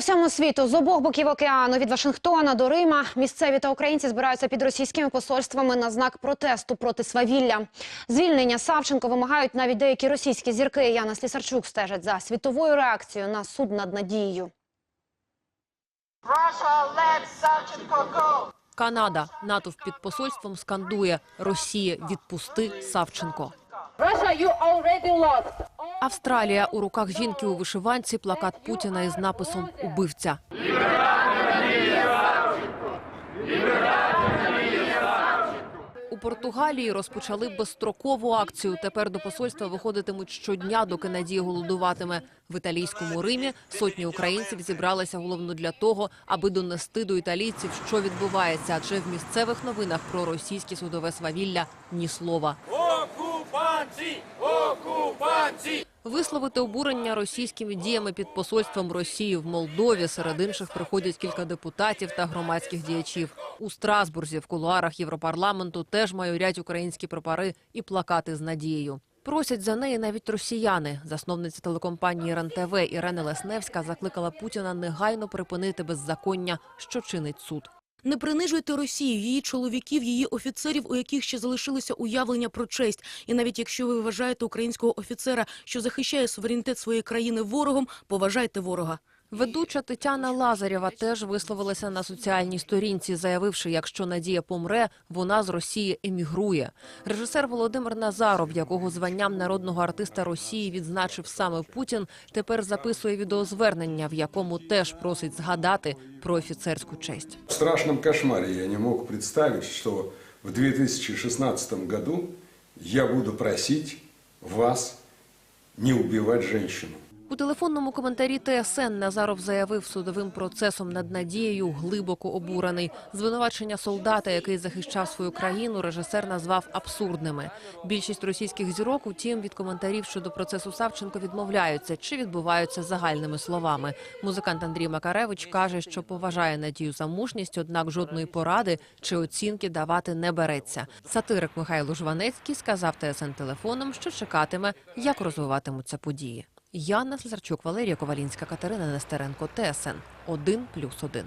всьому світу з обох боків океану від Вашингтона до Рима місцеві та українці збираються під російськими посольствами на знак протесту проти свавілля. Звільнення Савченко вимагають навіть деякі російські зірки. Яна Слісарчук стежить за світовою реакцією на суд над Надією. Канада натовп під посольством скандує Росія відпусти Савченко. Russia, you already lost. Австралія у руках жінки у вишиванці плакат Путіна із написом Убивця. У Португалії розпочали безстрокову акцію. Тепер до посольства виходитимуть щодня, доки Надія голодуватиме. В італійському Римі сотні українців зібралися головно для того, аби донести до італійців, що відбувається. Адже в місцевих новинах про російське судове свавілля ні слова. Висловити обурення російськими діями під посольством Росії в Молдові серед інших приходять кілька депутатів та громадських діячів. У Страсбурзі в кулуарах Європарламенту теж майорять українські прапори і плакати з надією. Просять за неї навіть росіяни. Засновниця телекомпанії РЕН-ТВ Ірена Лесневська закликала Путіна негайно припинити беззаконня, що чинить суд. Не принижуйте Росію, її чоловіків, її офіцерів, у яких ще залишилося уявлення про честь. І навіть якщо ви вважаєте українського офіцера, що захищає суверенітет своєї країни ворогом, поважайте ворога. Ведуча Тетяна Лазарєва теж висловилася на соціальній сторінці, заявивши, якщо Надія помре, вона з Росії емігрує. Режисер Володимир Назаров, якого званням народного артиста Росії відзначив саме Путін, тепер записує відеозвернення, в якому теж просить згадати про офіцерську честь. В страшном кошмаре я не мог представить, что в 2016 году я буду просить вас не убивать женщину. У телефонному коментарі ТСН Назаров заявив, судовим процесом над Надією глибоко обурений. Звинувачення солдата, який захищав свою країну, режисер назвав абсурдними. Більшість російських зірок, утім, від коментарів щодо процесу Савченко відмовляються чи відбуваються загальними словами. Музикант Андрій Макаревич каже, що поважає Надію за мужність, однак жодної поради чи оцінки давати не береться. Сатирик Михайло Жванецький сказав ТСН телефоном, що чекатиме, як розвиватимуться події. Яна Слізарчук, Валерія Ковалінська, Катерина Нестеренко, ТСН 1+,1.